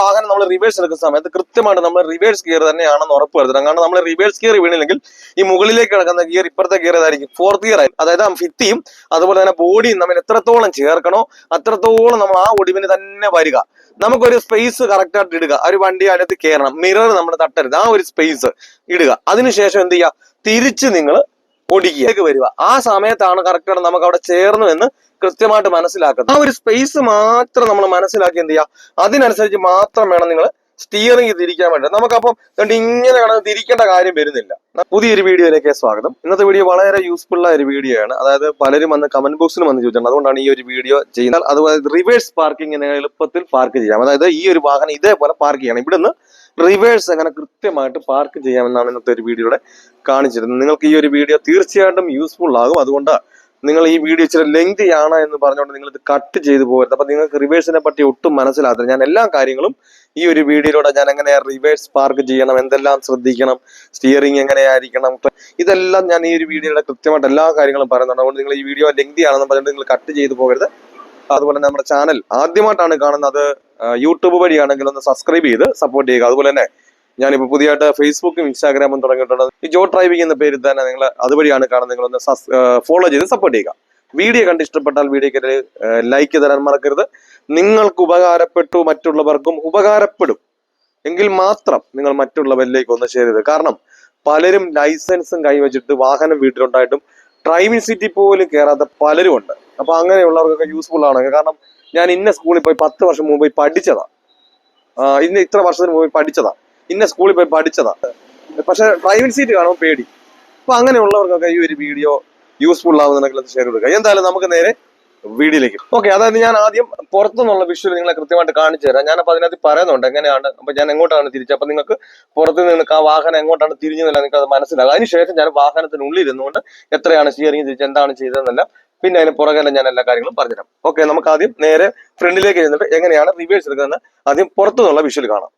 വാഹനം നമ്മൾ റിവേഴ്സ് എടുക്കുന്ന സമയത്ത് കൃത്യമായിട്ട് നമ്മൾ റിവേഴ്സ് ഗിയർ തന്നെയാണെന്ന് ഉറപ്പ് വരുത്തണം. കാരണം നമ്മൾ റിവേഴ്സ് ഗിയർ വീണില്ലെങ്കിൽ ഈ മുകളിലേക്ക് കിടക്കുന്ന ഗിയർ ഇപ്പുറത്തെ ഗിയർ ഏതായിരിക്കും? ഫോർത്ത് ഗിയർ ആയിരിക്കും. അതായത് ആ ഭിത്തിയും അതുപോലെ തന്നെ ബോഡിയും നമ്മൾ എത്രത്തോളം ചേർക്കണോ അത്രത്തോളം നമ്മൾ ആ ഒടിവിന് തന്നെ വരിക. നമുക്കൊരു സ്പേസ് കറക്റ്റ് ആയിട്ട് ഇടുക. ഒരു വണ്ടി അതിനകത്ത് കയറണം. മിറർ നമ്മൾ തട്ടരുത്. ആ ഒരു സ്പേസ് ഇടുക. അതിനുശേഷം എന്ത് ചെയ്യുക? തിരിച്ച് നിങ്ങൾ ഒടിക്കുക വരിക. ആ സമയത്താണ് കറക്റ്റ് ആയിട്ട് നമുക്ക് അവിടെ ചേർന്നു എന്ന് കൃത്യമായിട്ട് മനസ്സിലാക്കുന്നത്. ആ ഒരു സ്പേസ് മാത്രം നമ്മൾ മനസ്സിലാക്കി എന്ത് ചെയ്യുക അതിനനുസരിച്ച് മാത്രം വേണം നിങ്ങൾ സ്റ്റിയറിംഗ് തിരിക്കാൻ വേണ്ടി. നമുക്കപ്പം ഇങ്ങനെ കിടന്ന് തിരിക്കേണ്ട കാര്യം വരുന്നില്ല. പുതിയൊരു വീഡിയോയിലേക്ക് സ്വാഗതം. ഇന്നത്തെ വീഡിയോ വളരെ യൂസ്ഫുൾ ആയ ഒരു വീഡിയോ ആണ്. അതായത് പലരും വന്ന് കമന്റ് ബോക്സിൽ വന്ന് ചോദിച്ചിട്ടുണ്ട്. അതുകൊണ്ടാണ് ഈ ഒരു വീഡിയോ ചെയ്യുന്നത്. അതുപോലെ റിവേഴ്സ് പാർക്കിംഗ് എളുപ്പത്തിൽ പാർക്ക് ചെയ്യാം. അതായത് ഈ ഒരു വാഹനം ഇതേപോലെ പാർക്ക് ചെയ്യണം. ഇവിടുന്ന് റിവേഴ്സ് അങ്ങനെ കൃത്യമായിട്ട് പാർക്ക് ചെയ്യാമെന്നാണ് ഇന്നത്തെ ഒരു വീഡിയോയുടെ കാണിച്ചിരുന്നത്. നിങ്ങൾക്ക് ഈ ഒരു വീഡിയോ തീർച്ചയായിട്ടും യൂസ്ഫുൾ ആകും. അതുകൊണ്ട് നിങ്ങൾ ഈ വീഡിയോ ഇച്ചിരി ലെങ്തി ആണ് എന്ന് പറഞ്ഞുകൊണ്ട് നിങ്ങൾ ഇത് കട്ട് ചെയ്തു പോകരുത്. അപ്പൊ നിങ്ങൾക്ക് റിവേഴ്സിനെ പറ്റി ഒട്ടും മനസ്സിലാകത്തില്ല. ഞാൻ എല്ലാ കാര്യങ്ങളും ഈ ഒരു വീഡിയോയിലൂടെ ഞാൻ എങ്ങനെ റിവേഴ്സ് പാർക്ക് ചെയ്യണം എന്തെല്ലാം ശ്രദ്ധിക്കണം സ്റ്റിയറിംഗ് എങ്ങനെയായിരിക്കണം ഇതെല്ലാം ഞാൻ ഈ ഒരു വീഡിയോയുടെ കൃത്യമായിട്ട് എല്ലാ കാര്യങ്ങളും പറയുന്നുണ്ട്. അതുകൊണ്ട് നിങ്ങൾ ഈ വീഡിയോ ലെങ്തി ആണെന്ന് പറഞ്ഞിട്ട് നിങ്ങൾ കട്ട് ചെയ്തു പോകരുത്. അതുപോലെ നമ്മുടെ ചാനൽ ആദ്യമായിട്ടാണ് കാണുന്നത്. യൂട്യൂബ് വഴിയാണെങ്കിൽ ഒന്ന് സബ്സ്ക്രൈബ് ചെയ്ത് സപ്പോർട്ട് ചെയ്യുക. അതുപോലെ തന്നെ ഞാനിപ്പോൾ പുതിയതായിട്ട് ഫേസ്ബുക്കും ഇൻസ്റ്റാഗ്രാമും തുടങ്ങിയിട്ടുണ്ട്. ഈ ജോ ഡ്രൈവിംഗ് എന്ന പേരിൽ തന്നെ നിങ്ങൾ അതുവഴിയാണ് കാണുന്നത്. നിങ്ങളൊന്ന് ഫോളോ ചെയ്ത് സപ്പോർട്ട് ചെയ്യുക. വീഡിയോ കണ്ട് ഇഷ്ടപ്പെട്ടാൽ വീഡിയോ വീഡിയോക്ക് ലൈക്ക് തരാൻ മറക്കരുത്. നിങ്ങൾക്ക് ഉപകാരപ്പെട്ടു മറ്റുള്ളവർക്കും ഉപകാരപ്പെടും. എങ്കിൽ മാത്രം നിങ്ങൾ മറ്റുള്ളവരിലേക്ക് ഒന്ന് ഷെയർ ചെയ്ത് കാരണം പലരും ലൈസൻസും കൈവച്ചിട്ട് വാഹനം വീട്ടിലുണ്ടായിട്ടും ഡ്രൈവിംഗ് സീറ്റിൽ പോലും കയറാത്ത പലരും ഉണ്ട് അപ്പൊ അങ്ങനെയുള്ളവർക്കൊക്കെ യൂസ്ഫുൾ ആണ് കാരണം ഞാൻ ഇന്ന സ്കൂളിൽ പോയി പത്ത് വർഷം മുമ്പ് പോയി പഠിച്ചതാ. ഇന്ന് ഇത്ര വർഷത്തിന് മുമ്പ് പഠിച്ചതാ. ഇന്ന സ്കൂളിൽ പോയി പഠിച്ചതാ. പക്ഷെ ഡ്രൈവിംഗ് സീറ്റ് കാണുമ്പോൾ പേടി. അപ്പൊ അങ്ങനെയുള്ളവർക്കൊക്കെ ഈ ഒരു വീഡിയോ യൂസ്ഫുൾ ആവുന്നുണ്ടെങ്കിൽ ഷെയർ കൊടുക്കുക എന്തായാലും നമുക്ക് നേരെ വീഡിയോയിലേക്ക്. ഓക്കെ അതായത് ഞാൻ ആദ്യം പുറത്തുനിന്നുള്ള വിഷ്വൽ നിങ്ങളെ കൃത്യമായിട്ട് കാണിച്ചു തരാം. ഞാനപ്പോൾ അതിനകത്ത് പറയുന്നുണ്ട് എങ്ങനെയാണ് അപ്പൊ ഞാൻ എങ്ങോട്ടാണ് തിരിച്ചത്? അപ്പൊ നിങ്ങൾക്ക് പുറത്ത് നിന്ന് ആ വാഹനം എങ്ങോട്ടാണ് തിരിഞ്ഞതെന്നല്ല നിങ്ങൾക്ക് അത് മനസ്സിലാകും. അതിനുശേഷം ഞാൻ വാഹനത്തിനുള്ളിൽ ഇരുന്നുകൊണ്ട് എത്രയാണ് സ്റ്റിയറിംഗ് തിരിച്ച് എന്താണ് ചെയ്തതെന്നല്ല പിന്നെ അതിന് പുറകെ ഞാൻ എല്ലാ കാര്യങ്ങളും പറഞ്ഞുതരാം. ഓക്കെ നമുക്ക് ആദ്യം നേരെ ഫ്രണ്ടിലേക്ക് ചെന്നിട്ട് എങ്ങനെയാണ് റിവേഴ്സ് എടുക്കുന്നത്? ആദ്യം പുറത്തുനിന്നുള്ള വിഷ്വൽ കാണാം.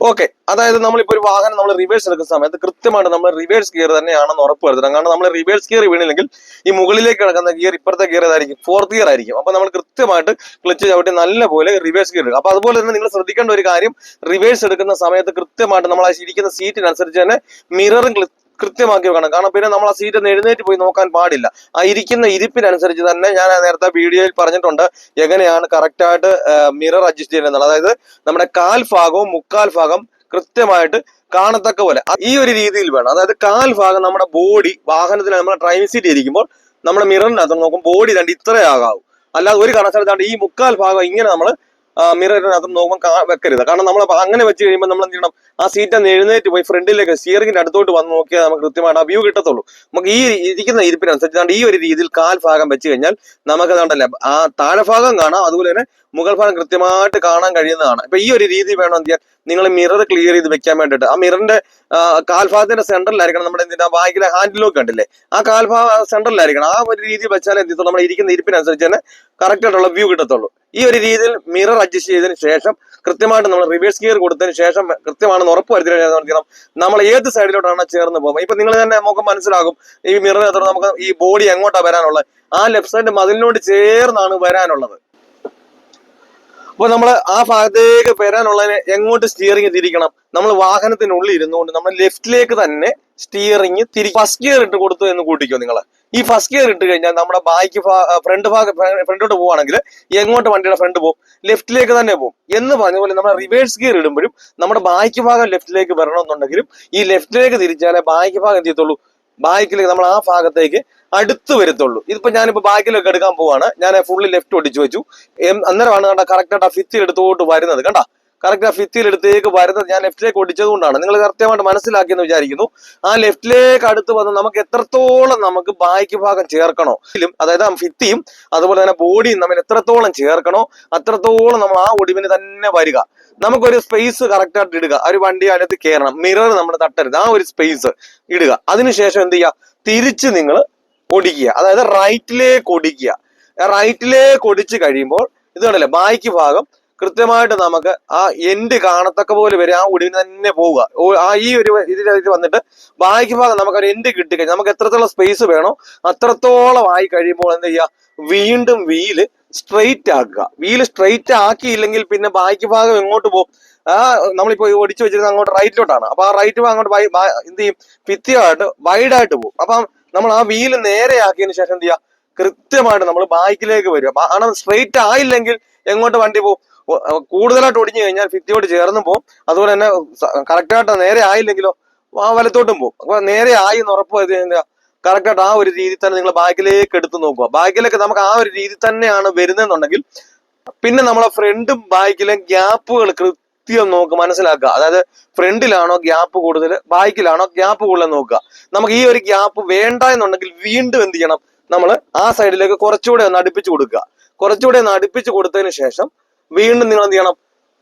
ഓക്കെ അതായത് നമ്മളിപ്പോ ഒരു വാഹനം നമ്മൾ റിവേഴ്സ് എടുക്കുന്ന സമയത്ത് കൃത്യമായിട്ട് നമ്മൾ റിവേഴ്സ് ഗിയർ തന്നെയാണെന്ന് ഉറപ്പ് വരുത്തണം. കാരണം നമ്മൾ റിവേഴ്സ് ഗിയർ വീണില്ലെങ്കിൽ ഈ മുകളിലേക്ക് കിടക്കുന്ന ഗിയർ ഇപ്പുറത്തെ ഗിയർ ഏതായിരിക്കും ഫോർത്ത് ഗിയർ ആയിരിക്കും. അപ്പൊ നമ്മൾ കൃത്യമായിട്ട് ക്ലച്ച് ചവിട്ടി നല്ല പോലെ റിവേഴ്സ് ഗിയർ എടുക്കും അപ്പൊ അതുപോലെ തന്നെ നിങ്ങൾ ശ്രദ്ധിക്കേണ്ട ഒരു കാര്യം റിവേഴ്സ് എടുക്കുന്ന സമയത്ത് കൃത്യമായിട്ട് നമ്മൾ ആ ഇരിക്കുന്ന സീറ്റിനനുസരിച്ച് തന്നെ മിററും കൃത്യമാക്കി വെക്കണം കാരണം പിന്നെ നമ്മൾ ആ സീറ്റ് എഴുന്നേറ്റ് പോയി നോക്കാൻ പാടില്ല. ആ ഇരിക്കുന്ന ഇരിപ്പിനനുസരിച്ച് തന്നെ ഞാൻ നേരത്തെ വീഡിയോയിൽ പറഞ്ഞിട്ടുണ്ട് എങ്ങനെയാണ് കറക്റ്റ് ആയിട്ട് മിറർ അഡ്ജസ്റ്റ് ചെയ്യുന്നത് അതായത് നമ്മുടെ കാൽ ഭാഗവും മുക്കാൽ ഭാഗം കൃത്യമായിട്ട് കാണത്തക്ക പോലെ. ഈ ഒരു രീതിയിൽ വേണം. അതായത് കാൽ ഭാഗം നമ്മുടെ ബോഡി വാഹനത്തിൽ നമ്മുടെ ഡ്രൈവിംഗ് സീറ്റ് ഇരിക്കുമ്പോൾ നമ്മുടെ മിററിനകത്ത് നോക്കും ബോഡി രണ്ട് ഇത്രയാകാവും അല്ലാതെ ഒരു കാരണവശാലും ഈ മുക്കാൽ ഭാഗം ഇങ്ങനെ നമ്മൾ മിററിനകത്ത് നോക്കുമ്പോൾ വെക്കരുത്. കാരണം നമ്മൾ അങ്ങനെ വെച്ച് കഴിയുമ്പോൾ നമ്മൾ എന്ത് ചെയ്യണം? ആ സീറ്റ് ഒന്ന് എഴുന്നേറ്റ് പോയി ഫ്രണ്ടിലേക്ക് സ്റ്റിയറിംഗിന്റെ അടുത്തോട്ട് വന്ന് നോക്കിയാൽ നമുക്ക് കൃത്യമായിട്ട് ആ വ്യൂ കിട്ടത്തുള്ളൂ. നമുക്ക് ഈ ഇരിക്കുന്ന ഇരിപ്പിനനുസരിച്ച് ഈ ഒരു രീതിയിൽ കാൽ ഭാഗം വെച്ച് കഴിഞ്ഞാൽ നമുക്ക് അതുകൊണ്ടല്ലേ ആ താഴെഭാഗം കാണാം. അതുപോലെ തന്നെ മുകൾ ഭാഗം കൃത്യമായിട്ട് കാണാൻ കഴിയുന്നതാണ്. ഇപ്പൊ ഈ ഒരു രീതി വേണം എന്ത് ചെയ്യാൻ? നിങ്ങൾ മിറർ ക്ലിയർ ചെയ്ത് വെക്കാൻ വേണ്ടിയിട്ട്. ആ മിററിന്റെ കാൽഭാഗത്തിന്റെ സെന്ററിലായിരിക്കണം നമ്മുടെ എന്തിനാ ബാഗിലെ ഹാൻഡിലൊക്കെ കണ്ടില്ലേ? ആ കാൽഭാഗ സെന്ററിലായിരിക്കണം ആ ഒരു രീതി വെച്ചാൽ എന്ത് നമ്മൾ ഇരിക്കുന്ന ഇരിപ്പിനനുസരിച്ച് തന്നെ കറക്റ്റ് ആയിട്ടുള്ള വ്യൂ കിട്ടത്തുള്ളൂ. ഈ ഒരു രീതിയിൽ മിറർ അഡ്ജസ്റ്റ് ചെയ്തതിന് ശേഷം കൃത്യമായിട്ട് നമ്മൾ റിവേഴ്സ് ഗിയർ കൊടുത്തതിന് ശേഷം കൃത്യമാണെന്ന് ഉറപ്പ് വരുത്തി കഴിഞ്ഞാൽ എന്ത് ചെയ്യണം? നമ്മൾ ഏത് സൈഡിലോട്ടാണ് ചേർന്ന് പോകുന്നത്? ഇപ്പൊ നിങ്ങൾ തന്നെ നമുക്ക് മനസ്സിലാകും ഈ മിററിനകത്ത് നമുക്ക് ഈ ബോഡി എങ്ങോട്ടാ വരാനുള്ളത്? ആ ലെഫ്റ്റ് സൈഡ് മതിലിനോട് ചേർന്നാണ് വരാനുള്ളത്. അപ്പൊ നമ്മൾ ആ ഭാഗത്തേക്ക് വരാനുള്ളതിനെ എങ്ങോട്ട് സ്റ്റിയറിംഗ് തിരിക്കണം? നമ്മൾ വാഹനത്തിനുള്ളിൽ ഇരുന്നുകൊണ്ട് നമ്മൾ ലെഫ്റ്റിലേക്ക് തന്നെ സ്റ്റിയറിംഗ് തിരി ഫസ്റ്റ് ഗിയർ ഇട്ട് കൊടുത്തു എന്ന് കൂട്ടിക്കോ നിങ്ങൾ ഈ ഫസ്റ്റ് ഗിയർ ഇട്ട് കഴിഞ്ഞാൽ നമ്മുടെ ബാക്ക് ഫ്രണ്ട് ഭാഗ ഫ്രണ്ടോട്ട് പോവാണെങ്കിൽ എങ്ങോട്ട് വണ്ടിയുടെ ഫ്രണ്ട് പോകും ലെഫ്റ്റിലേക്ക് തന്നെ പോകും എന്ന് പറഞ്ഞ പോലെ നമ്മൾ റിവേഴ്സ് ഗിയർ ഇടുമ്പോഴും നമ്മുടെ ബാക്ക് ഭാഗം ലെഫ്റ്റിലേക്ക് വരണമെന്നുണ്ടെങ്കിലും ഈ ലെഫ്റ്റിലേക്ക് തിരിച്ചാലേ ബാക്ക് ഭാഗം എന്ത് ചെയ്യത്തുള്ളൂ? ബാക്കിലേക്ക് നമ്മൾ ആ ഭാഗത്തേക്ക് അടുത്ത് വരത്തുള്ളൂ. ഇതിപ്പോ ഞാനിപ്പോ ബാക്കിലൊക്കെ എടുക്കാൻ പോവാണ്. ഞാൻ ഫുള്ളി ലെഫ്റ്റ് ഒടിച്ചു വെച്ചു. അന്നേരമാണ് കണ്ട കറക്റ്റ് ആയിട്ട് ആ ഫിത്തിൽ എടുത്തോട്ട് വരുന്നത്. കണ്ട? കറക്റ്റ് ആ ഫിത്തിയിൽ എടുത്തേക്ക് വരുന്നത് ഞാൻ ലെഫ്റ്റിലേക്ക് ഓടിച്ചത് കൊണ്ടാണ്. നിങ്ങൾ കൃത്യമായിട്ട് മനസ്സിലാക്കിയെന്ന് വിചാരിക്കുന്നു. ആ ലെഫ്റ്റിലേക്ക് അടുത്ത് വന്ന് നമുക്ക് എത്രത്തോളം നമുക്ക് ബാക്ക് ഭാഗം ചേർക്കണോ അതായത് ആ ഫിത്തിയും അതുപോലെ തന്നെ ബോഡിയും നമ്മൾ എത്രത്തോളം ചേർക്കണോ അത്രത്തോളം നമ്മൾ ആ ഒടിവിന് തന്നെ വരിക. നമുക്കൊരു സ്പേസ് കറക്റ്റ് ആയിട്ട് ഇടുക. ഒരു വണ്ടി അതിനകത്ത് കയറണം. മിറർ നമ്മൾ തട്ടരുത്. ആ ഒരു സ്പേസ് ഇടുക. അതിനുശേഷം എന്ത് ചെയ്യുക? തിരിച്ച് നിങ്ങൾ ഒടിക്കുക അതായത് റൈറ്റിലേക്ക് ഒടിക്കുക റൈറ്റിലേക്ക് ഒടിച്ച് കഴിയുമ്പോൾ ഇത് കണ്ടല്ലേ? ബാക്ക് ഭാഗം കൃത്യമായിട്ട് നമുക്ക് ആ എൻഡ് കാണത്തക്ക പോലെ വരെ ആ ഒടിവിന് തന്നെ പോവുക. ആ ഈ ഒരു ഇതിലേക്ക് വന്നിട്ട് ബാക്കി ഭാഗം നമുക്ക് ഒരു എൻഡ് കിട്ടിക്കഴിഞ്ഞാൽ നമുക്ക് എത്രത്തോളം സ്പേസ് വേണോ അത്രത്തോളം ആയി കഴിയുമ്പോൾ എന്ത് ചെയ്യുക? വീണ്ടും വീൽ സ്ട്രെയിറ്റ് ആക്കുക. വീൽ സ്ട്രെയിറ്റ് ആക്കിയില്ലെങ്കിൽ പിന്നെ ബാക്കി ഭാഗം എങ്ങോട്ട് പോകും? ആ നമ്മളിപ്പോ ഒടിച്ചു വെച്ചിരുന്ന അങ്ങോട്ട് റൈറ്റിലോട്ടാണ് അപ്പൊ ആ റൈറ്റ് ഭാഗം അങ്ങോട്ട് എന്ത് ചെയ്യും? ഭിത്തിയായിട്ട് വൈഡായിട്ട് പോകും. അപ്പൊ നമ്മൾ ആ വീൽ നേരെ ആക്കിയതിന് ശേഷം എന്ത് ചെയ്യുക? കൃത്യമായിട്ട് നമ്മൾ ബാക്കിലേക്ക് വരിക. കാരണം സ്ട്രെയിറ്റ് ആയില്ലെങ്കിൽ എങ്ങോട്ട് വണ്ടി പോകും? കൂടുതലായിട്ട് ഒടിഞ്ഞു കഴിഞ്ഞാൽ ഭിത്തിയോട് ചേർന്ന് പോകും അതുപോലെ തന്നെ കറക്റ്റായിട്ട് നേരെ ആയില്ലെങ്കിലോ ആ വലത്തോട്ടും പോകും അപ്പൊ നേരെ ആയി എന്ന് ഉറപ്പ് വരുത്തിയ കറക്റ്റായിട്ട് ആ ഒരു രീതി തന്നെ നിങ്ങൾ ബാക്കിലേക്ക് എടുത്ത് നോക്കുക. ബാക്കിലേക്ക് നമുക്ക് ആ ഒരു രീതി തന്നെയാണ് വരുന്നതെന്നുണ്ടെങ്കിൽ പിന്നെ നമ്മളെ ഫ്രണ്ടും ബാക്കിലെ ഗ്യാപ്പുകൾ കൃത്യം നോക്ക് മനസ്സിലാക്കുക. അതായത് ഫ്രണ്ടിലാണോ ഗ്യാപ്പ് കൂടുതൽ ബാക്കിലാണോ ഗ്യാപ്പ് കൂടുതൽ നോക്കുക. നമുക്ക് ഈ ഒരു ഗ്യാപ്പ് വേണ്ട എന്നുണ്ടെങ്കിൽ വീണ്ടും എന്ത് ചെയ്യണം? നമ്മൾ ആ സൈഡിലേക്ക് കുറച്ചുകൂടെ ഒന്ന് അടുപ്പിച്ചു കൊടുക്കുക. കുറച്ചുകൂടെ ഒന്ന് അടുപ്പിച്ചു കൊടുത്തതിന് ശേഷം വീണ്ടും നിങ്ങൾ എന്ത് ചെയ്യണം?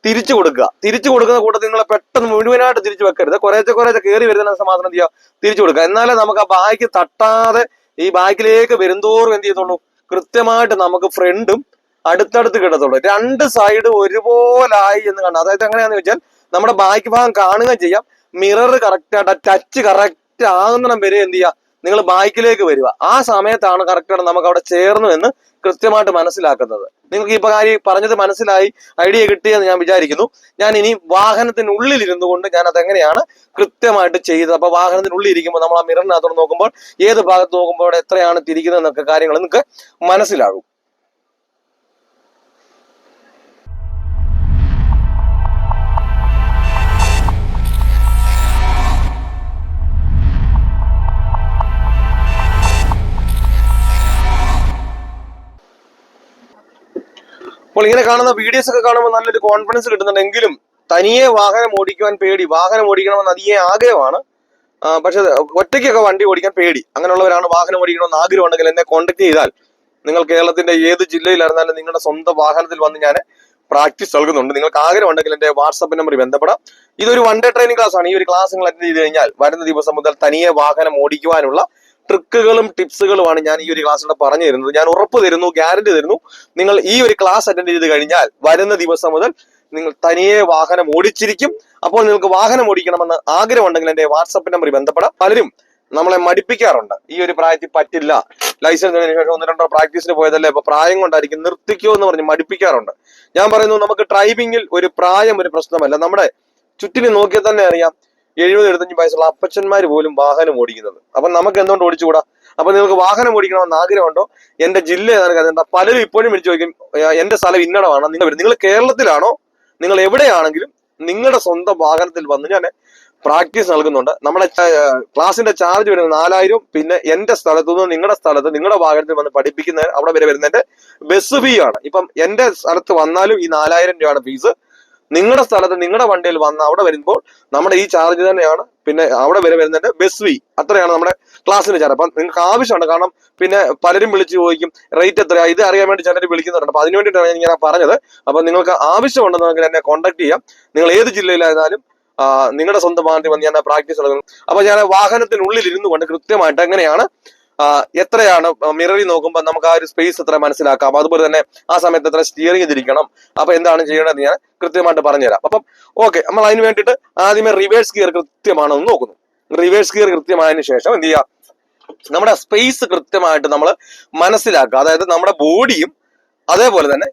തിരിച്ചു കൊടുക്കുക. തിരിച്ചു കൊടുക്കുന്ന കൂട്ടത്തിൽ നിങ്ങളെ പെട്ടെന്ന് മുഴുവനായിട്ട് തിരിച്ചു വെക്കരുത്. കുറേശ്ശെ കുറേശ്ശെ കയറി വരുന്ന മാത്രം എന്ത് ചെയ്യുക? തിരിച്ചു കൊടുക്കുക. എന്നാലേ നമുക്ക് ആ ബാഗ് തട്ടാതെ ഈ ബാക്കിലേക്ക് വരുന്തോറും എന്ത് ചെയ്യത്തുള്ളൂ? കൃത്യമായിട്ട് നമുക്ക് ഫ്രണ്ടും അടുത്തടുത്ത് കിട്ടത്തുള്ളൂ. രണ്ട് സൈഡ് ഒരുപോലായി എന്ന് കാണാം. അതായത് എങ്ങനെയാന്ന് വെച്ചാൽ നമ്മുടെ ബാക്ക് ഭാഗം കാണുകയും ചെയ്യാം. മിറർ കറക്റ്റ് ആയിട്ട് ടച്ച് കറക്റ്റ് ആകുന്നിടം വരെ എന്ത് ചെയ്യുക? നിങ്ങൾ ബാക്കിലേക്ക് വരിക. ആ സമയത്താണ് കറക്റ്റായിട്ട് നമുക്ക് അവിടെ ചേർന്നു എന്ന് കൃത്യമായിട്ട് മനസ്സിലാക്കുന്നത്. നിങ്ങൾക്ക് ഇപ്പൊ കാര്യം പറഞ്ഞത് മനസ്സിലായി ഐഡിയ കിട്ടിയെന്ന് ഞാൻ വിചാരിക്കുന്നു. ഞാൻ ഇനി വാഹനത്തിനുള്ളിൽ ഇരുന്നു കൊണ്ട് ഞാൻ അതെങ്ങനെയാണ് കൃത്യമായിട്ട് ചെയ്തത്? അപ്പൊ വാഹനത്തിനുള്ളിൽ ഇരിക്കുമ്പോൾ നമ്മൾ ആ മിററിനകത്തോട് നോക്കുമ്പോൾ ഏത് ഭാഗത്ത് നോക്കുമ്പോൾ എത്രയാണ് തിരിക്കുന്നത് എന്നൊക്കെ കാര്യങ്ങൾ നിങ്ങൾക്ക് മനസ്സിലാകും. അപ്പോൾ ഇങ്ങനെ കാണുന്ന വീഡിയോസ് ഒക്കെ കാണുമ്പോൾ നല്ലൊരു കോൺഫിഡൻസ് കിട്ടുന്നുണ്ടെങ്കിലും തനിയെ വാഹനം ഓടിക്കുവാൻ പേടി. വാഹനം ഓടിക്കണമെന്ന് അതിയെ ആഗ്രഹമാണ്. പക്ഷെ ഒറ്റയ്ക്കൊക്കെ വണ്ടി ഓടിക്കാൻ പേടി. അങ്ങനെയുള്ളവരാണ് വാഹനം ഓടിക്കണമെന്ന് ആഗ്രഹമുണ്ടെങ്കിൽ എന്നെ കോൺടാക്ട് ചെയ്താൽ നിങ്ങൾ കേരളത്തിന്റെ ഏത് ജില്ലയിലായിരുന്നാലും നിങ്ങളുടെ സ്വന്തം വാഹനത്തിൽ വന്ന് ഞാൻ പ്രാക്ടീസ് നൽകുന്നുണ്ട്. നിങ്ങൾക്ക് ആഗ്രഹമുണ്ടെങ്കിൽ എന്റെ വാട്സപ്പ് നമ്പർ ബന്ധപ്പെടാം. ഇതൊരു വൺ ഡേ ട്രെയിനിങ് ക്ലാസ് ആണ്. ഈ ഒരു ക്ലാസ് നിങ്ങൾ അറ്റൻഡ് ചെയ്ത് കഴിഞ്ഞാൽ വരുന്ന ദിവസം മുതൽ തനിയെ വാഹനം ഓടിക്കുവാനുള്ള ട്രിക്കുകളും ടിപ്സുകളുമാണ് ഞാൻ ഈ ഒരു ക്ലാസ്സിലൂടെ പറഞ്ഞു തരുന്നത് ഞാൻ ഉറപ്പ് തരുന്നു ഗ്യാരണ്ടി തരുന്നു. നിങ്ങൾ ഈ ഒരു ക്ലാസ് അറ്റൻഡ് ചെയ്ത് കഴിഞ്ഞാൽ വരുന്ന ദിവസം മുതൽ നിങ്ങൾ തനിയെ വാഹനം ഓടിച്ചിരിക്കും. അപ്പോൾ നിങ്ങൾക്ക് വാഹനം ഓടിക്കണമെന്ന് ആഗ്രഹമുണ്ടെങ്കിൽ എന്റെ വാട്സപ്പ് നമ്പറിൽ ബന്ധപ്പെടാം. പലരും നമ്മളെ മടിപ്പിക്കാറുണ്ട്. ഈ ഒരു പ്രായത്തിൽ പറ്റില്ല. ലൈസൻസ് ശേഷം ഒന്ന് രണ്ടോ പ്രാക്ടീസിന് പോയതല്ലേ? അപ്പൊ പ്രായം കൊണ്ടായിരിക്കും നിർത്തിക്കോ എന്ന് പറഞ്ഞ് മടിപ്പിക്കാറുണ്ട്. ഞാൻ പറയുന്നു നമുക്ക് ഡ്രൈവിംഗിൽ ഒരു പ്രായം ഒരു പ്രശ്നമല്ല. നമ്മുടെ ചുറ്റിനെ നോക്കിയാൽ തന്നെ അറിയാം. എഴുപത് എഴുപത്തഞ്ച് വയസ്സുള്ള അപ്പച്ചന്മാർ പോലും വാഹനം ഓടിക്കുന്നത്. അപ്പൊ നമുക്ക് എന്തുകൊണ്ട് ഓടിച്ചുകൂടാ? അപ്പൊ നിങ്ങൾക്ക് വാഹനം ഓടിക്കണമെന്ന് ആഗ്രഹമുണ്ടോ? എന്റെ ജില്ല ഏതാണ് പലരും ഇപ്പോഴും വിളിച്ചു ചോദിക്കും "ഏ, എന്റെ സ്ഥലം ഇന്നടമാണ് നിങ്ങൾ നിങ്ങൾ കേരളത്തിലാണോ? നിങ്ങൾ എവിടെയാണെങ്കിലും നിങ്ങളുടെ സ്വന്തം വാഹനത്തിൽ വന്ന് ഞാൻ പ്രാക്ടീസ് നൽകുന്നുണ്ട്. നമ്മുടെ ക്ലാസിന്റെ ചാർജ് വരുന്നത് നാലായിരം പിന്നെ എന്റെ സ്ഥലത്തു നിന്ന് നിങ്ങളുടെ സ്ഥലത്ത് നിങ്ങളുടെ വാഹനത്തിൽ വന്ന് പഠിപ്പിക്കുന്ന അവിടെ വരെ വരുന്നതിന്റെ ബസ് ഫീ ആണ് ഇപ്പം എന്റെ സ്ഥലത്ത് വന്നാലും ഈ നാലായിരം രൂപയാണ് ഫീസ്. നിങ്ങളുടെ സ്ഥലത്ത് നിങ്ങളുടെ വണ്ടിയിൽ വന്ന് അവിടെ വരുമ്പോൾ നമ്മുടെ ഈ ചാർജ് തന്നെയാണ്. പിന്നെ അവിടെ വരെ വരുന്നതിന്റെ ബസ് ഫീ അത്രയാണ് നമ്മുടെ ക്ലാസ്സിന്റെ ചാർജ് അപ്പം നിങ്ങൾക്ക് ആവശ്യമാണ്. കാരണം പിന്നെ പലരും വിളിച്ച് ചോദിക്കും റേറ്റ് എത്രയാ? ഇത് അറിയാൻ വേണ്ടി ചിലർ വിളിക്കുന്നുണ്ട്. അപ്പൊ അതിനു വേണ്ടിയിട്ടാണ് ഞാൻ പറഞ്ഞത്. അപ്പൊ നിങ്ങൾക്ക് ആവശ്യമുണ്ടെന്ന് നിങ്ങൾക്ക് എന്നെ കോൺടാക്ട് ചെയ്യാം. നിങ്ങൾ ഏത് ജില്ലയിലായിരുന്നാലും ആ, നിങ്ങളുടെ സ്വന്തം വാഹനത്തിൽ വന്ന് ഞാൻ പ്രാക്ടീസ് നടക്കുന്നു അപ്പൊ ഞാൻ വാഹനത്തിനുള്ളിൽ ഇരുന്നു കൊണ്ട് കൃത്യമായിട്ട് എങ്ങനെയാണ് എത്രയാണ് മിററി നോക്കുമ്പോൾ നമുക്ക് ആ ഒരു സ്പേസ് എത്ര മനസ്സിലാക്കാം? അതുപോലെ തന്നെ ആ സമയത്ത് എത്ര സ്റ്റിയറിംഗ് തിരിക്കണം അപ്പൊ എന്താണ് ചെയ്യേണ്ടതെന്ന് ഞാൻ കൃത്യമായിട്ട് പറഞ്ഞുതരാം. അപ്പം ഓക്കെ നമ്മൾ അതിന് വേണ്ടിയിട്ട് ആദ്യമേ റിവേഴ്സ് ഗിയർ കൃത്യമാണോ എന്ന് നോക്കുന്നു. റിവേഴ്സ് ഗിയർ കൃത്യമായതിനു ശേഷം എന്ത് ചെയ്യുക നമ്മുടെ സ്പേസ് കൃത്യമായിട്ട് നമ്മൾ മനസ്സിലാക്കുക. അതായത് നമ്മുടെ ബോഡിയും അതേപോലെ തന്നെ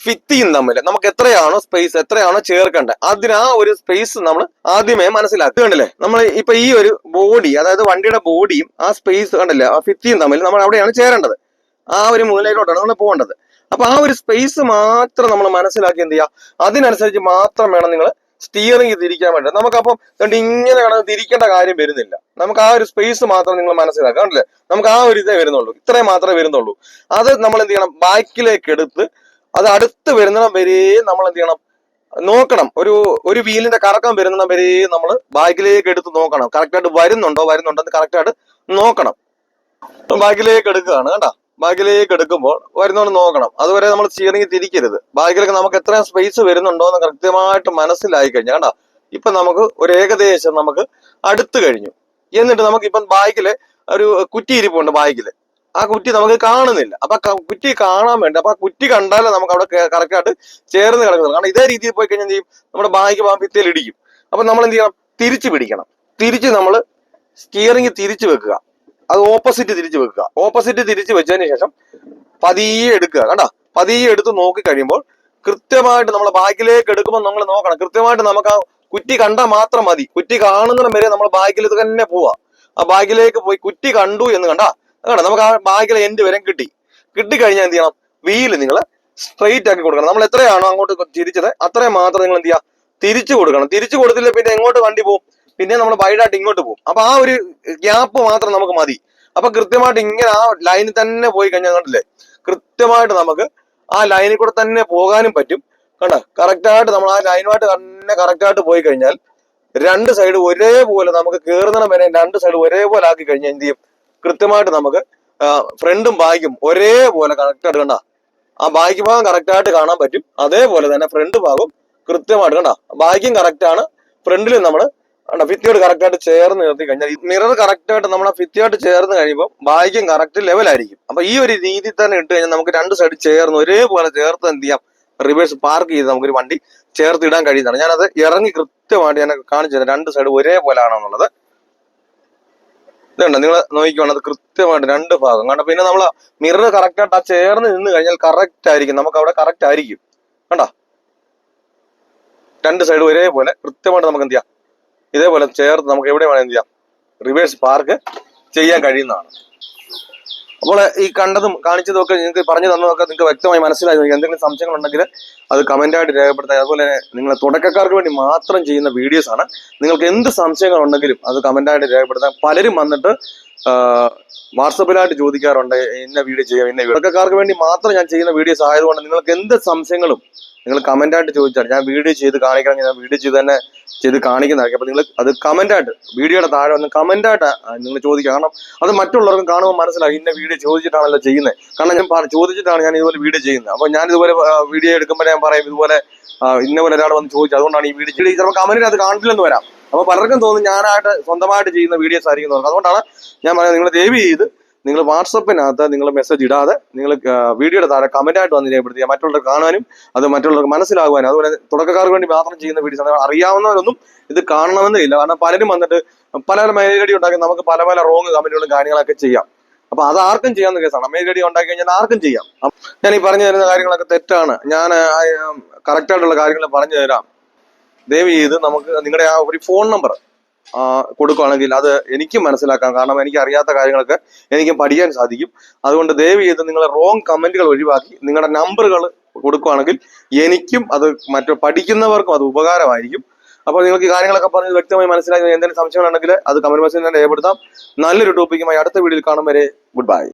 ഫിത്തിയും തമ്മിൽ നമുക്ക് എത്രയാണോ സ്പേസ് എത്രയാണോ ചേർക്കേണ്ടത് അതിന് ആ ഒരു സ്പേസ് നമ്മൾ ആദ്യമേ മനസ്സിലാക്കുക. കണ്ടില്ലേ? നമ്മൾ ഇപ്പൊ ഈ ഒരു ബോഡി അതായത് വണ്ടിയുടെ ബോഡിയും ആ സ്പേസ് കണ്ടല്ലേ? ആ ഫിത്തിയും തമ്മിൽ നമ്മൾ അവിടെയാണ് ചേരേണ്ടത്. ആ ഒരു മൂലയിലോട്ടാണ് നമ്മൾ പോകേണ്ടത്. അപ്പൊ ആ ഒരു സ്പേസ് മാത്രം നമ്മൾ മനസ്സിലാക്കി എന്ത് ചെയ്യുക അതിനനുസരിച്ച് മാത്രം വേണം നിങ്ങൾ സ്റ്റിയറിംഗ് തിരിക്കാൻ വേണ്ടി. നമുക്കപ്പം കണ്ട് ഇങ്ങനെ കിടന്ന് തിരിക്കേണ്ട കാര്യം വരുന്നില്ല. നമുക്ക് ആ ഒരു സ്പേസ് മാത്രം നിങ്ങൾ മനസ്സിലാക്കാം കണ്ടില്ലേ? നമുക്ക് ആ ഒരു ഇതേ വരുന്നുള്ളൂ. ഇത്രയും മാത്രമേ വരുന്നുള്ളൂ. അത് നമ്മൾ എന്ത് ചെയ്യണം? ബാക്കിലേക്ക് എടുത്ത് അത് അടുത്ത് വരുന്നിടം വരെ നമ്മൾ എന്ത് ചെയ്യണം? നോക്കണം. ഒരു ഒരു വീലിന്റെ കറക്കം വരുന്നിടം വരെ നമ്മൾ ബാഗിലേക്ക് എടുത്ത് നോക്കണം. കറക്റ്റായിട്ട് വരുന്നുണ്ടോ? വരുന്നുണ്ടോ എന്ന് കറക്റ്റായിട്ട് നോക്കണം. ബാഗിലേക്ക് എടുക്കുകയാണ് കേട്ടോ. ബാഗിലേക്ക് എടുക്കുമ്പോൾ വരുന്നോണ്ട് നോക്കണം. അതുവരെ നമ്മൾ സ്റ്റിയറിംഗ് തിരിക്കരുത്. ബാഗിലേക്ക് നമുക്ക് എത്ര സ്പേസ് വരുന്നുണ്ടോ എന്ന് കൃത്യമായിട്ട് മനസ്സിലായി കഴിഞ്ഞാൽ കേട്ടോ ഇപ്പൊ നമുക്ക് ഒരു ഏകദേശം നമുക്ക് അടുത്ത് കഴിഞ്ഞു. എന്നിട്ട് നമുക്ക് ഇപ്പം ബാഗിലെ ഒരു കുറ്റി ഇരിപ്പുണ്ട് ബാക്കിൽ ആ കുറ്റി നമുക്ക് കാണുന്നില്ല. അപ്പൊ കുറ്റി കാണാൻ വേണ്ടി അപ്പൊ ആ കുറ്റി കണ്ടാലേ നമുക്ക് അവിടെ കറക്റ്റ് ആയിട്ട് ചേർന്ന് കിടക്കുന്നത് കാരണം ഇതേ രീതിയിൽ പോയി കഴിഞ്ഞാൽ എന്ത് ചെയ്യും? നമ്മുടെ ബാങ്ക് പോകാൻ ഭിത്തിയിൽ ഇടിക്കും അപ്പൊ നമ്മൾ എന്ത് ചെയ്യണം? തിരിച്ചു പിടിക്കണം. തിരിച്ച് നമ്മൾ സ്റ്റിയറിംഗ് തിരിച്ചു വെക്കുക. അത് ഓപ്പോസിറ്റ് തിരിച്ചു വെക്കുക. ഓപ്പോസിറ്റ് തിരിച്ചു വെച്ചതിന് ശേഷം പതിയെ എടുക്കുക. കണ്ട? പതിയെ എടുത്ത് നോക്കി കഴിയുമ്പോൾ കൃത്യമായിട്ട് നമ്മൾ ബാക്കിലേക്ക് എടുക്കുമ്പോൾ നമ്മൾ നോക്കണം. കൃത്യമായിട്ട് നമുക്ക് ആ കുറ്റി കണ്ടാൽ മാത്രം മതി. കുറ്റി കാണുന്നിടം വരെ നമ്മൾ ബാക്കിൽ തന്നെ പോവാ. ആ ബാക്കിലേക്ക് പോയി കുറ്റി കണ്ടു എന്ന് കണ്ടാ കണ്ട നമുക്ക് ആ ബാഗിലെ എൻഡ് വരെ കിട്ടി. കിട്ടിക്കഴിഞ്ഞാൽ എന്ത് ചെയ്യണം? വീൽ നിങ്ങൾ സ്ട്രെയിറ്റ് ആക്കി കൊടുക്കണം. നമ്മൾ എത്രയാണോ അങ്ങോട്ട് തിരിച്ചത് അത്രയും മാത്രം നിങ്ങൾ എന്ത് ചെയ്യുക? തിരിച്ചു കൊടുക്കണം. തിരിച്ചു കൊടുത്തില്ല പിന്നെ എങ്ങോട്ട് വണ്ടി പോകും പിന്നെ നമ്മൾ വൈഡായിട്ട് ഇങ്ങോട്ട് പോകും അപ്പൊ ആ ഒരു ഗ്യാപ്പ് മാത്രം നമുക്ക് മതി. അപ്പൊ കൃത്യമായിട്ട് ഇങ്ങനെ ആ ലൈനിൽ തന്നെ പോയി കഴിഞ്ഞാൽ കണ്ടില്ലേ? കൃത്യമായിട്ട് നമുക്ക് ആ ലൈനിൽ കൂടെ തന്നെ പോകാനും പറ്റും. കണ്ട? കറക്റ്റായിട്ട് നമ്മൾ ആ ലൈനുമായിട്ട് തന്നെ കറക്റ്റായിട്ട് പോയി കഴിഞ്ഞാൽ രണ്ട് സൈഡ് ഒരേപോലെ നമുക്ക് കയറുന്നിടം വരെ രണ്ട് സൈഡ് ഒരേപോലെ ആക്കി കഴിഞ്ഞാൽ എന്ത് ചെയ്യും? കൃത്യമായിട്ട് നമുക്ക് ഫ്രണ്ടും ബാക്കും ഒരേപോലെ കറക്റ്റായിട്ട് കണ്ട. ആ ബാക്ക് ഭാഗം കറക്റ്റ് ആയിട്ട് കാണാൻ പറ്റും. അതേപോലെ തന്നെ ഫ്രണ്ട് ഭാഗവും കൃത്യമായിട്ട് കണ്ട. ബാക്കും കറക്റ്റ് ആണ്. ഫ്രണ്ടിൽ നമ്മൾ ഭിത്തിയോട് കറക്റ്റായിട്ട് ചേർന്ന് നിർത്തി കഴിഞ്ഞാൽ മിറർ കറക്റ്റായിട്ട് നമ്മൾ ഭിത്തിയോട്ട് ചേർന്ന് കഴിയുമ്പോൾ ബാക്കും കറക്റ്റ് ലെവലായിരിക്കും അപ്പൊ ഈ ഒരു രീതി തന്നെ ഇട്ട് കഴിഞ്ഞാൽ നമുക്ക് രണ്ട് സൈഡ് ചേർന്ന് ഒരേപോലെ ചേർത്ത് എന്ത് ചെയ്യാം? റിവേഴ്സ് പാർക്ക് ചെയ്ത് നമുക്കൊരു വണ്ടി ചേർത്തിടാൻ കഴിയുന്നതാണ്. ഞാനത് ഇറങ്ങി കൃത്യമായിട്ട് ഞാൻ കാണിച്ചു തരാം. രണ്ട് സൈഡ് ഒരേപോലെ ആണെന്നുള്ളത്. ഇതുണ്ട്. നിങ്ങൾ നോക്കിക്കോണം അത് കൃത്യമായിട്ട് രണ്ട് ഭാഗം. കണ്ട? പിന്നെ നമ്മൾ മിറർ കറക്റ്റായിട്ട് ആ ചേർന്ന് നിന്ന് കഴിഞ്ഞാൽ കറക്റ്റ് ആയിരിക്കും. നമുക്ക് അവിടെ കറക്റ്റ് ആയിരിക്കും. കണ്ട? രണ്ട് സൈഡ് ഒരേപോലെ കൃത്യമായിട്ട് നമുക്ക് എന്ത് ചെയ്യാം? ഇതേപോലെ ചേർത്ത് നമുക്ക് എവിടെ വേണമെങ്കിൽ എന്ത് ചെയ്യാം? റിവേഴ്സ് പാർക്ക് ചെയ്യാൻ കഴിയുന്നതാണ്. അപ്പോൾ ഈ കണ്ടതും കാണിച്ചതും ഒക്കെ നിങ്ങൾക്ക് പറഞ്ഞു തന്നതൊക്കെ നിങ്ങൾക്ക് വ്യക്തമായി മനസ്സിലായി. എന്തെങ്കിലും സംശയങ്ങൾ ഉണ്ടെങ്കിൽ അത് കമന്റ് രേഖപ്പെടുത്തുക രേഖപ്പെടുത്താം അതുപോലെ തന്നെ തുടക്കക്കാർക്ക് വേണ്ടി മാത്രം ചെയ്യുന്ന വീഡിയോസ് ആണ് നിങ്ങൾക്ക് എന്ത് സംശയങ്ങൾ ഉണ്ടെങ്കിലും അത് കമന്റ് രേഖപ്പെടുത്താൻ രേഖപ്പെടുത്താം പലരും വന്നിട്ട് വാട്സപ്പിലായിട്ട് ചോദിക്കാറുണ്ട് ഇന്ന വീഡിയോ ചെയ്യാം ഇന്ന തുടക്കക്കാർക്ക് വേണ്ടി മാത്രം ഞാൻ ചെയ്യുന്ന വീഡിയോസ് ആയതുകൊണ്ട് നിങ്ങൾക്ക് എന്ത് സംശയങ്ങളും നിങ്ങൾ കമന്റ് ആയിട്ട് ചോദിച്ചാൽ ഞാൻ വീഡിയോ ചെയ്ത് കാണിക്കണം ഞാൻ വീഡിയോ ചെയ്ത് തന്നെ ചെയ്ത് കാണിക്കുന്നതായിരിക്കും. അപ്പോൾ നിങ്ങൾ അത് കമന്റ് ആയിട്ട് വീഡിയോയുടെ താഴെ വന്ന് കമന്റ് ആയിട്ട് നിങ്ങൾ ചോദിക്കുക. കാരണം അത് മറ്റുള്ളവർക്കും കാണുമ്പോൾ മനസ്സിലാകും ഇന്ന വീഡിയോ ചോദിച്ചിട്ടാണല്ലോ ചെയ്യുന്നത്. കാരണം ഞാൻ ചോദിച്ചിട്ടാണ് ഞാൻ ഇതുപോലെ വീഡിയോ ചെയ്യുന്നത്. അപ്പോൾ ഞാൻ ഇതുപോലെ വീഡിയോ എടുക്കുമ്പോൾ ഞാൻ പറയും ഇതുപോലെ ഇന്ന പോലെ ഒരാൾ വന്ന് ചോദിച്ചു. അതുകൊണ്ടാണ് ഈ വീഡിയോ ചിലപ്പോൾ കമന്റിൽ അത് കാണില്ലെന്ന് വരാം. അപ്പൊ പലർക്കും തോന്നും ഞാനായിട്ട് സ്വന്തമായിട്ട് ചെയ്യുന്ന വീഡിയോസ് ആയിരിക്കും പറഞ്ഞത്. അതുകൊണ്ടാണ് ഞാൻ പറയുന്നത് നിങ്ങൾ ദയവ് ചെയ്ത് നിങ്ങൾ വാട്സപ്പിനകത്ത് നിങ്ങൾ മെസ്സേജ് ഇടാതെ നിങ്ങൾ വീഡിയോയുടെ താഴെ ആയിട്ട് വന്ന് രേഖപ്പെടുത്തുക മറ്റുള്ളവർ കാണാനും അത് മറ്റുള്ളവർക്ക് മനസ്സിലാകുവാനും അതുപോലെ തുടക്കക്കാർക്ക് വേണ്ടി മാത്രം ചെയ്യുന്ന വീഡിയോസ് അറിയാവുന്നവരൊന്നും ഇത് കാണണമെന്നില്ല കാരണം പലരും വന്നിട്ട് പല പല മേലടി ഉണ്ടാക്കി നമുക്ക് പല പല റോങ് കമന്റുകളും കാര്യങ്ങളൊക്കെ ചെയ്യാം. അപ്പൊ അത് ആർക്കും ചെയ്യാവുന്ന കേസാണ് മേലടി ഉണ്ടാക്കി കഴിഞ്ഞാൽ ആർക്കും ചെയ്യാം. ഞാൻ ഈ പറഞ്ഞു തരുന്ന കാര്യങ്ങളൊക്കെ തെറ്റാണ്. ഞാൻ കറക്റ്റായിട്ടുള്ള കാര്യങ്ങൾ പറഞ്ഞു തരാം ദയവ് ചെയ്ത് നമുക്ക് നിങ്ങളുടെ ആ ഒരു ഫോൺ നമ്പർ കൊടുക്കുകയാണെങ്കിൽ അത് എനിക്കും മനസ്സിലാക്കാം. കാരണം എനിക്ക് അറിയാത്ത കാര്യങ്ങളൊക്കെ എനിക്ക് പഠിക്കാൻ സാധിക്കും. അതുകൊണ്ട് ദയവ് ചെയ്ത് നിങ്ങൾ റോങ് കമന്റുകൾ ഒഴിവാക്കി നിങ്ങളുടെ നമ്പറുകൾ കൊടുക്കുകയാണെങ്കിൽ എനിക്കും അത് മറ്റു പഠിക്കുന്നവർക്കും അത് ഉപകാരമായിരിക്കും. അപ്പോൾ നിങ്ങൾക്ക് കാര്യങ്ങളൊക്കെ പറഞ്ഞ് വ്യക്തമായി മനസ്സിലാക്കി എന്തെങ്കിലും സംശയങ്ങളുണ്ടെങ്കിൽ അത് കമന്റ് ബോക്സിൽ തന്നെ രേഖപ്പെടുത്താം. നല്ലൊരു ടോപ്പിക്കുമായി അടുത്ത വീഡിയോയിൽ കാണും വരെ. Good bye